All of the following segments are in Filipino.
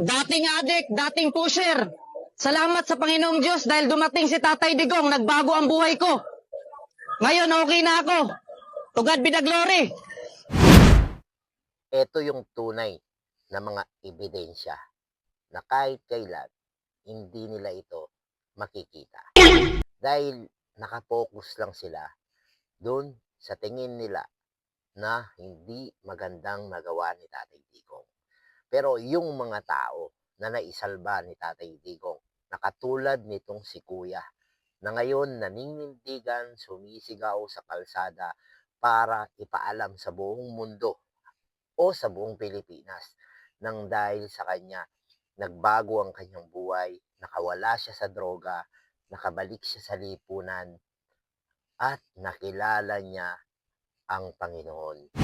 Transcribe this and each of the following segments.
dating adik, dating pusher. Salamat sa Panginoong Diyos dahil dumating si Tatay Digong, nagbago ang buhay ko. Ngayon, okay na ako. To God be the glory. Ito yung tunay na mga ebidensya na kahit kailan hindi nila ito makikita. Dahil nakapokus lang sila doon sa tingin nila na hindi magandang nagawa ni Tatay Digong. Pero yung mga tao na naisalba ni Tatay Digong, na katulad nitong si Kuya, na ngayon naninindigan, sumisigaw sa kalsada para ipaalam sa buong mundo o sa buong Pilipinas nang dahil sa kanya nagbago ang kanyang buhay, nakawala siya sa droga, nakabalik siya sa lipunan, at nakilala niya ang Panginoon.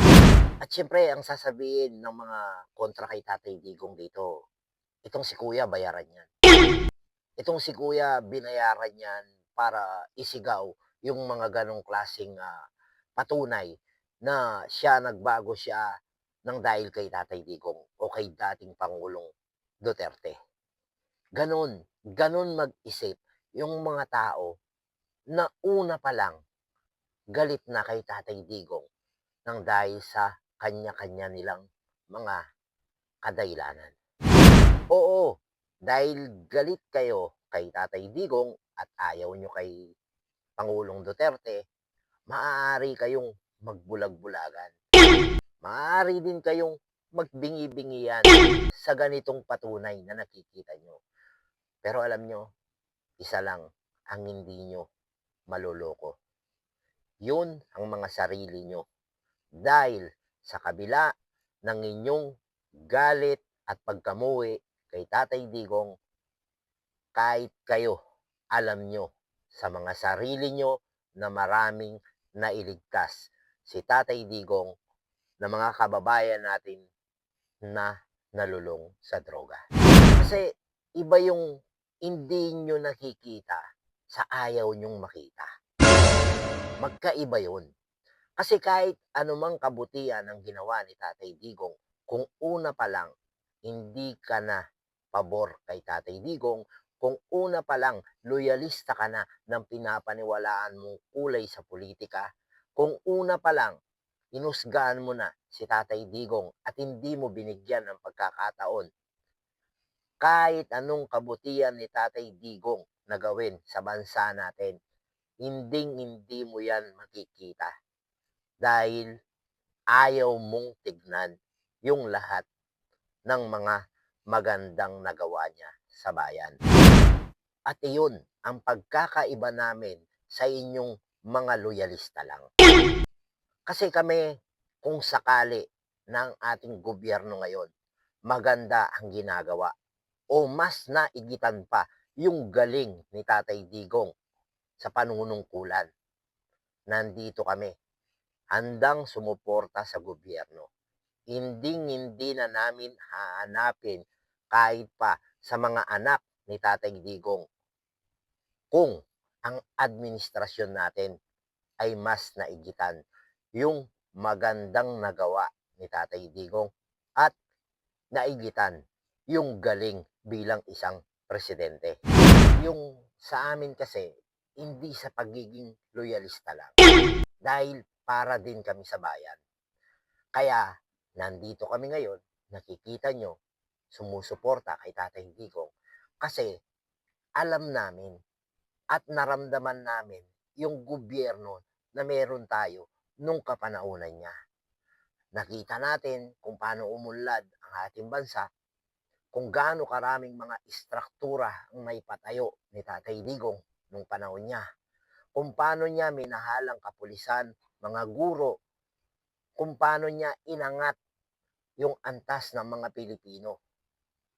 At syempre, ang sasabihin ng mga kontra kay Tatay Digong dito, itong si Kuya, bayaran yan. Itong si Kuya, binayaran yan para isigaw yung mga ganong klaseng ah, patunay na siya nagbago siya ng dahil kay Tatay Digong o kay dating Pangulong Duterte. Ganon, ganon mag-isip yung mga tao na una pa lang galit na kay Tatay Digong ng dahil sa kanya-kanya nilang mga kadailanan. Oo, dahil galit kayo kay Tatay Digong at ayaw nyo kay Pangulong Duterte, maaari kayong magbulag-bulagan. Maaari din kayong magbingi-bingian sa ganitong patunay na nakikita nyo. Pero alam nyo, isa lang ang hindi nyo maloloko. Yun ang mga sarili nyo. Dahil sa kabila ng inyong galit at pagkamuwi kay Tatay Digong, kahit kayo, alam nyo sa mga sarili nyo na maraming nailigtas si Tatay Digong na mga kababayan natin na nalulong sa droga. Kasi iba yung hindi nyo nakikita sa ayaw nyong makita. Magkaiba yun. Kasi kahit anumang kabutihan ang ginawa ni Tatay Digong, kung una pa lang, hindi ka na pabor kay Tatay Digong, kung una pa lang, loyalista ka na ng pinapaniwalaan mong kulay sa politika, kung una pa lang, inusgahan mo na si Tatay Digong at hindi mo binigyan ng pagkakataon kahit anong kabutihan ni Tatay Digong na gawin sa bansa natin, hinding hindi mo yan makikita. Dahil ayaw mong tignan yung lahat ng mga magandang nagawa niya sa bayan. At iyon ang pagkakaiba namin sa inyong mga loyalista lang. Kasi kami, kung sakali ng ating gobyerno ngayon, maganda ang ginagawa o mas naigitan pa yung galing ni Tatay Digong sa panunungkulan. Nandito kami, handang sumuporta sa gobyerno. Hindi hindi na namin hahanapin kahit pa sa mga anak ni Tatay Digong kung ang administrasyon natin ay mas naigitan yung magandang nagawa ni Tatay Digong at naigitan yung galing bilang isang presidente. Yung sa amin kasi, hindi sa pagiging loyalista lang. Dahil para din kami sa bayan. Kaya, nandito kami ngayon, nakikita nyo, sumusuporta kay Tatay Digong. Kasi, alam namin at naramdaman namin yung gobyerno na meron tayo nung kapanaunan niya. Nakita natin kung paano umunlad ang ating bansa kung gaano karaming mga istruktura ang may patayo ni Tatay Digong nung panahon niya. Kung paano niya minahalang kapulisan, mga guro, kung paano niya inangat yung antas ng mga Pilipino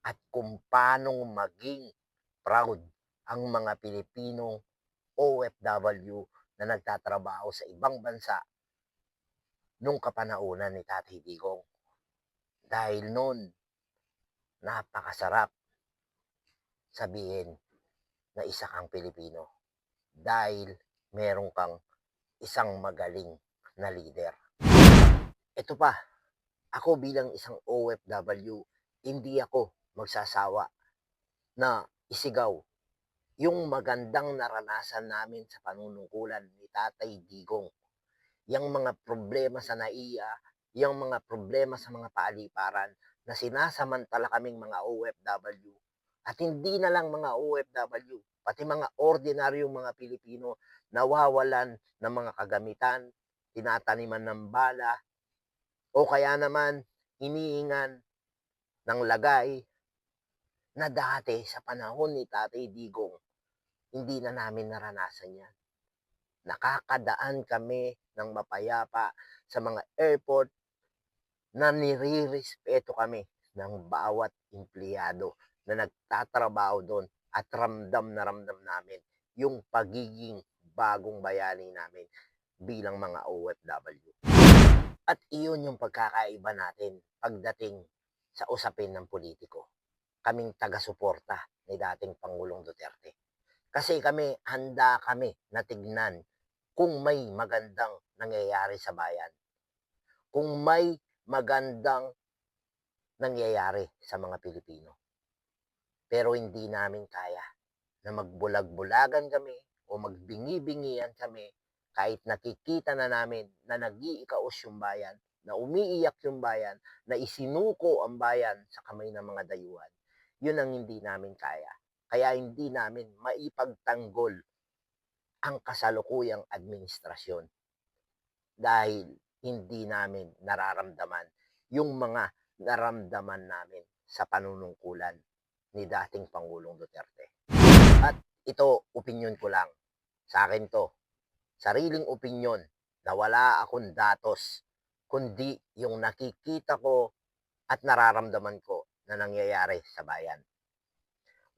at kung paano maging proud ang mga Pilipinong OFW na nagtatrabaho sa ibang bansa nung kapanaunan ni Tatay Digong. Dahil noon, napakasarap sabihin na isa kang Pilipino dahil meron kang isang magaling na leader. Ito pa, ako bilang isang OFW, hindi ako magsasawa na isigaw yung magandang naranasan namin sa panunungkulan ni Tatay Digong. Yung mga problema sa NAIA, yung mga problema sa mga paaliparan na sinasamantala kaming mga OFW at hindi na lang mga OFW, pati mga ordinaryong mga Pilipino nawawalan ng mga kagamitan, tinataniman ng bala, o kaya naman hinihingan ng lagay na dati sa panahon ni Tatay Digong, hindi na namin naranasan yan. Nakakadaan kami ng mapayapa sa mga airport na nirirespeto kami ng bawat empleyado na nagtatrabaho doon at ramdam na ramdam namin yung pagiging bagong bayani namin bilang mga OFW. At iyon yung pagkakaiba natin pagdating sa usapin ng politiko. Kaming taga-suporta ni dating Pangulong Duterte. Kasi kami, handa kami na tignan kung may magandang nangyayari sa bayan. Kung may magandang nangyayari sa mga Pilipino. Pero hindi namin kaya na magbulag-bulagan kami o magbingi-bingian kami kahit nakikita na namin na nag-iikaos yung bayan, na umiiyak yung bayan, na isinuko ang bayan sa kamay ng mga dayuhan. Yun ang hindi namin kaya. Kaya hindi namin maipagtanggol ang kasalukuyang administrasyon dahil hindi namin nararamdaman yung mga naramdaman namin sa panunungkulan ni dating Pangulong Duterte. At ito, opinion ko lang. Sa akin to, sariling opinion na wala akong datos, kundi yung nakikita ko at nararamdaman ko na nangyayari sa bayan.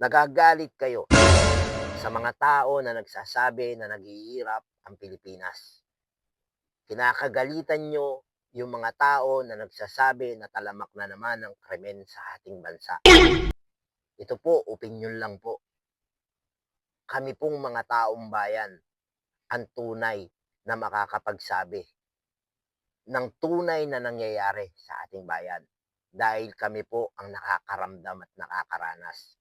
Nagagalit kayo sa mga tao na nagsasabi na naghihirap ang Pilipinas. Kinakagalitan nyo yung mga tao na nagsasabi na talamak na naman ang krimen sa ating bansa. Ito po, opinion lang po. Kami pong mga taong bayan ang tunay na makakapagsabi ng tunay na nangyayari sa ating bayan dahil kami po ang nakakaramdam at nakakaranas.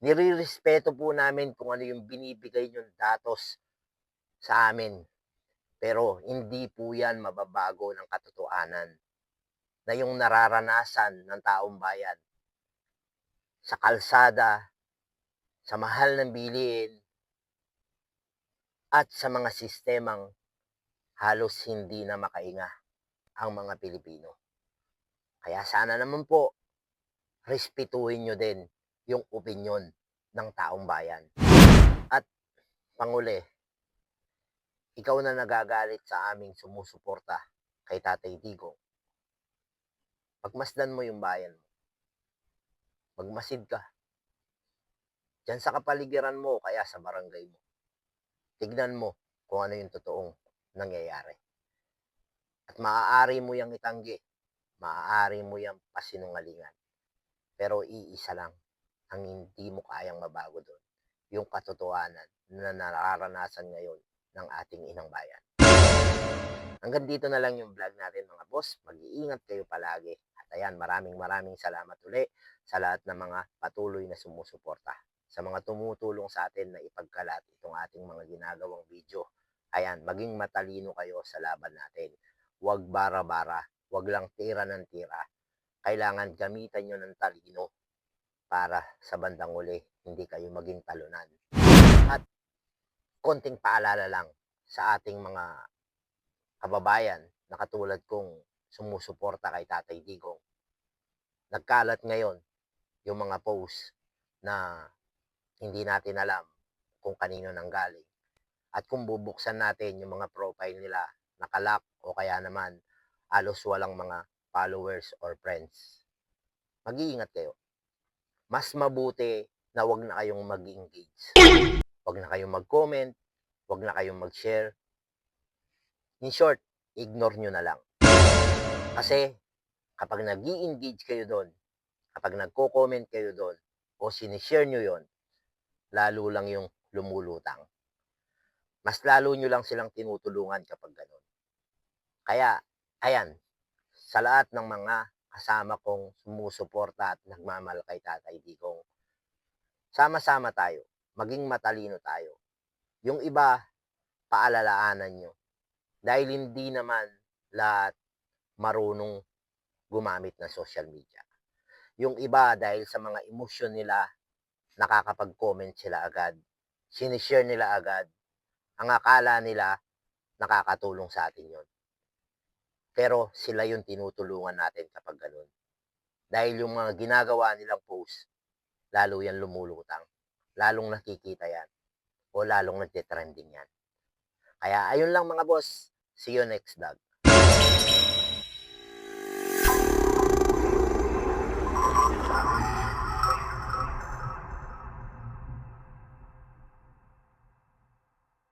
Nirirespeto po namin kung ano yung binibigay yung datos sa amin. Pero hindi po yan mababago ng katotohanan na yung nararanasan ng taong bayan sa kalsada, sa mahal ng bilihin, at sa mga sistemang halos hindi na makainga ang mga Pilipino. Kaya sana naman po, respetuhin nyo din yung opinyon ng taong bayan. At Panguli, ikaw na nagagalit sa aming sumusuporta kay Tatay Digong. Pagmasdan mo yung bayan mo. Magmasid ka. Diyan sa kapaligiran mo, kaya sa barangay mo. Tignan mo kung ano yung totoong nangyayari. At maaari mo yung itanggi. Maaari mo yung pasinungalingan. Pero iisa lang ang hindi mo kayang mabago doon. Yung katotohanan na nararanasan ngayon ng ating inang bayan. Hanggang dito na lang yung vlog natin mga boss. Mag-iingat kayo palagi. At ayan, maraming maraming salamat uli sa lahat ng mga patuloy na sumusuporta. Sa mga tumutulong sa atin na ipagkalat itong ating mga ginagawang video. Ayan, maging matalino kayo sa laban natin. Huwag bara-bara, huwag lang tira ng tira. Kailangan gamitan nyo ng talino para sa bandang uli hindi kayo maging talunan. At konting paalala lang sa ating mga kababayan na katulad kong sumusuporta kay Tatay Digong. Nagkalat ngayon yung mga post na hindi natin alam kung kanino nang galing. At kung bubuksan natin yung mga profile nila, nakalak o kaya naman alos walang mga followers or friends. Mag-iingat kayo. Mas mabuti na wag na kayong mag-engage. Wag na kayong mag-comment, wag na kayong mag-share. In short, ignore nyo na lang. Kasi kapag nag engage kayo doon, kapag nagko-comment kayo doon, o sinishare nyo yon, lalo lang yung lumulutang. Mas lalo nyo lang silang tinutulungan kapag ganun. Kaya, ayan, sa lahat ng mga kasama kong sumusuporta at nagmamahal kay Tatay Digong. Sama-sama tayo, maging matalino tayo. Yung iba, paalalaan nyo. Dahil hindi naman lahat marunong gumamit ng social media. Yung iba, dahil sa mga emosyon nila, nakakapag-comment sila agad. Sinishare nila agad. Ang akala nila, nakakatulong sa atin yon. Pero sila yung tinutulungan natin kapag ganun. Dahil yung mga ginagawa nilang post, lalo yan lumulutang. Lalong nakikita yan. O lalong nagtitrending yan. Kaya ayun lang mga boss. See you next vlog.